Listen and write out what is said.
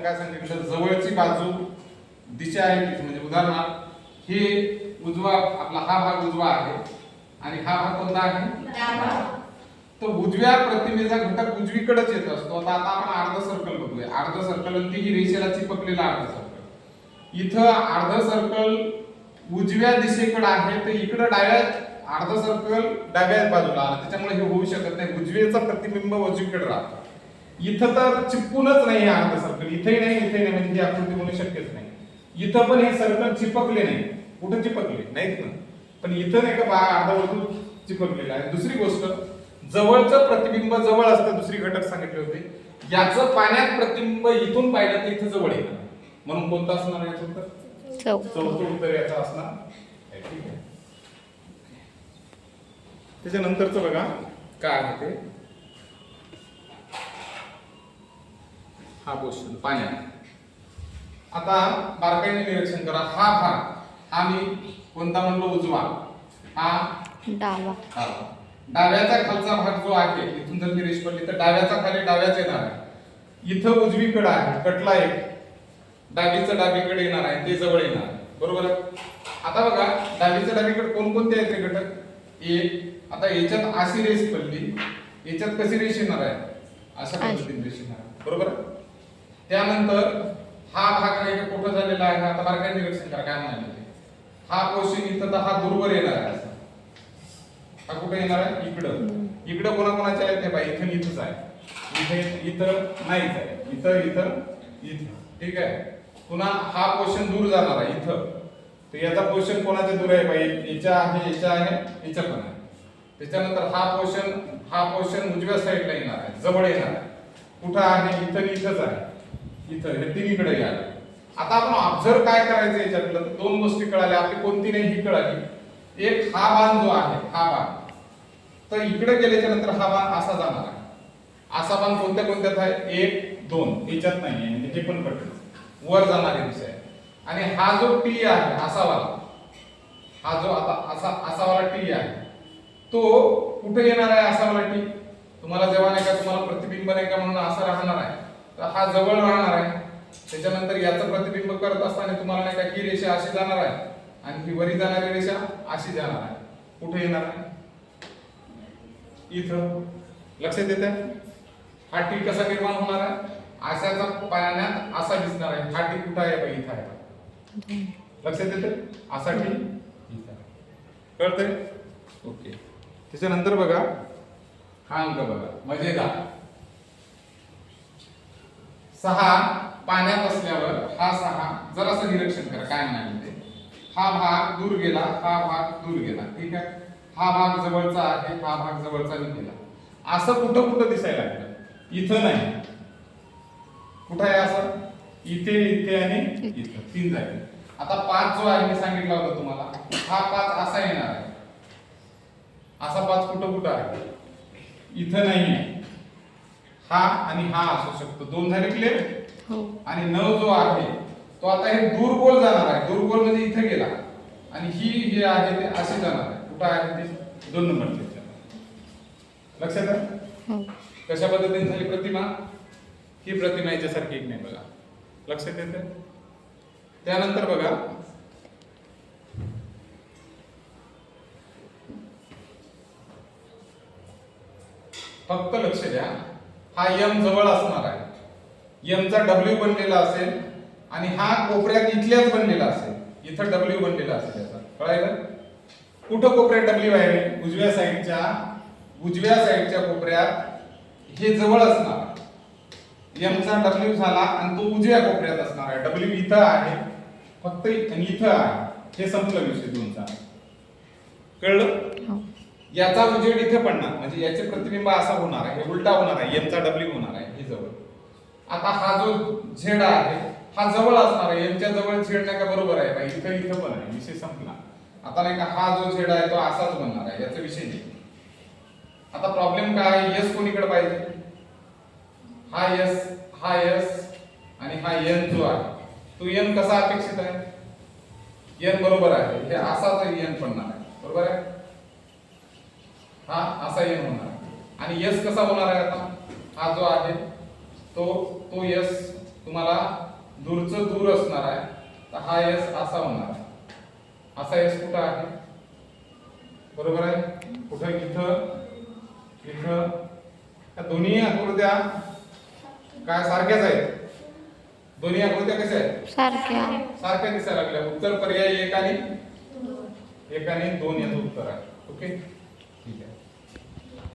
आपण काय सांगितलं जवळची बाजू दिशा आहे. म्हणजे उदाहरणार्थ हे उजवा आपला हा भाग उजवा आहे आणि हा भाग कोणता आहे? तो उजव्या प्रतिमेचा घटक उजवीकडेच येत असतो. आता आता आपण अर्ध सर्कल बघूया. अर्ध सर्कल ती ही रेषेला चिपकलेला अर्ध सर्कल इथं अर्ध सर्कल उजव्या दिशेकडे आहे तर इकडं डाव्या अर्ध सर्कल डाव्या बाजूला. आलं त्याच्यामुळे हे होऊ शकत नाही. उजवेचं प्रतिबिंब उजवीकडे राहतं. इथं तर चिपकूनच नाही हे अर्ध सर्कल इथेही नाही इथेही नाही. म्हणजे ही आकृती होणं शक्यच नाही. इथं पण हे सर्कल चिपकले नाही. कुठं चिपकले? नाहीत ना. पण इथं नाही का बा अर्ध वर्तुळ चिपकलेलं आहे. दुसरी गोष्ट जवळचं प्रतिबिंब जवळ असतं दुसरी घटक सांगितले होते. याचं पाण्यात प्रतिबिंब इथून पाहिलं तर इथं जवळ येणार म्हणून कोणतं असणार याचं उत्तर? चौथं उत्तर याचं असणार. आहे. ठीक आहे. त्याच्यानंतरचं बघा. काय आहे ते? हा क्वेश्चन पाण्यात. आता बारकाईने निरीक्षण करा. हा भाग हा मी कोणता म्हणलो उजवा. हा? डावा. डावा. डाव्याचा खालचा भाग जो आहे इथून जर मी रेष पडली तर डाव्याचा खाली डाव्याच येणार आहे. इथं उजवीकडे आहे कटला एक. डावीचं डावीकडे येणार आहे ते जवळ येणार बरोबर आहे? आता बघा डावीचं डावीकडे कोणकोणते आहेत घटक? एक आता याच्यात अशी रेष पडली. याच्यात कशी रेष येणार आहे? अशा. पद्धतीने रेष येणार बरोबर आहे? त्यानंतर हा भाग नाही का कुठं झालेला आहे आता बारकाई निरीक्षण करा काय म्हणाले ते. हा क्वेश्चन इथं तर हा दूरवर येणार आहे. हा कुठे येणार आहे? इकडं. इकडं कोणाकोणाच्या आहेत हे बाई? इथं इथंच आहे. इथे इथं नाहीच आहे. इथं इथं इथं. ठीक आहे? पुन्हा हा क्वेश्चन दूर जाणार आहे इथं. तर याचा क्वेश्चन कोणाच्या दूर आहे बाई? याच्या आहे याच्या आहे याच्या पण आहे. त्याच्यानंतर हा क्वेश्चन हा क्वेश्चन उजव्या साईडला येणार आहे. जवळ येणार आहे. कुठं आहे? इथं इथंच आहे. इथं हे तिन्हीकडे या आता आपण ऑब्झर्व काय करायचं याच्यातलं? तर दोन गोष्टी कळाल्या. आपली कोणती नाही ही कळाली. एक हा बाण जो आहे हा बाण. तर इकडे गेल्याच्यानंतर हा बाण असा जाणार आहे. असा बाण कोणत्या कोणत्यात आहे? एक दोन. याच्यात नाही आहे. म्हणजे पण कट वर जाणारी दिशा आहे आणि हा जो टी आहे असा वाला. हा जो आता असा असा वाला टी आहे. तो कुठे येणार आहे असा वाला टी? तुम्हाला जेव्हा नाही का तुम्हाला प्रतिबिंब नाही का म्हणून असा राहणार आहे. तर हा जवळ राहणार आहे. त्याच्यानंतर याचं प्रतिबिंब करत असताना तुम्हाला नाही का ही रेषा अशी जाणार आहे. आणि ही वरी जाणारी रेषा अशी जाणार आहे. कुठे येणार आहे? इथं. लक्षात येत आहे हा टी कसा निर्माण होणार आहे? अशाचा पाण्यात असा दिसणार आहे. हा टी कुठं आहे बघ? इथं आहे. लक्षात येते असा टी इथं. कळतंय? ओके. त्याच्यानंतर बघा. हा अंक बघा. मजेदार. सहा पाण्यात असल्यावर हा सहा जरासं निरीक्षण करा काय म्हणाले ते. हा भाग दूर गेला हा भाग दूर गेला ठीक आहे? हा भाग जवळचा आहे हा भाग जवळचा गेला. असं कुठं कुठं दिसायला लागलं? इथं नाही. कुठं आहे असं? इथे इथे आणि इथं. तीन जागे. आता पाच जो आहे मी सांगितला होता तुम्हाला हा पाच असा येणार आहे. असा पाच कुठं कुठं आहे? इथं नाही आहे हा आणि हा असू शकतो. दोन झाले क्लिअर हो. आणि नऊ जो आहे तो आता हे दूर गोल जाणार आहे. दूर गोल म्हणजे इथे गेला. आणि ही जे आहे ते असे जाणार आहे. कुठं आहे ते? दोन नंबर लक्षात आहे? हो. कशा पद्धतीने झाली प्रतिमा? ही प्रतिमा याच्यासारखी एक नाही बघा. लक्षात येते त्यानंतर बघा. फक्त लक्ष द्या. हा यम जवळ असणार आहे. यमचा डब्ल्यू बनलेला असेल आणि हा कोपऱ्यात इथल्याच बनलेला असेल. इथं डब्ल्यू बनलेला असेल याचा. कळायला? कुठं कोपऱ्यात डब्ल्यू आहे? उजव्या साईडच्या उजव्या साईडच्या कोपऱ्यात हे जवळ असणार. यमचा डब्ल्यू झाला आणि तो उजव्या कोपऱ्यात असणार आहे. डब्ल्यू इथं आहे. फक्त इथं आहे. हे संपलं विषय दोनचा. कळलं? याचा उजेड इथे पडणार. म्हणजे याचे प्रतिबिंब असा होणार आहे. हे उलटा होणार आहे. एमचा डब्ल्यू होणार आहे. हे जवळ. आता हा जो झेड आहे हा जवळ असणार आहे. एमच्या जवळ झेड नाही का बरोबर आहे? बाई इथं इथं पण आहे. विषय संपला. आता नाही का हा जो झेड आहे तो असाच बनणार आहे. याचा विषय नाही. आता प्रॉब्लेम काय आहे? यस कोणीकडे पाहिजे? हा यस हा यस आणि हा एन जो आहे तो एन कसा अपेक्षित आहे? एन बरोबर आहे. हे असाच एन पडणार आहे. बरोबर आहे? हा असा एन होणार. आणि यस कसा होणार आहे आता? हा जो आहे तो तो यस तुम्हाला दूरचं दूर असणार आहे. तर हा एस असा होणार आहे. असा एस कुठं आहे? बरोबर आहे? कुठं इथं इथं? या दोन्ही आकृत्या काय सारख्याच आहेत? दोन्ही आकृत्या कशा आहेत? सारख्या. सारख्या दिसायला लागल्या. उत्तर पर्याय एक आणि एक आणि दोन याचं उत्तर आहे. ओके?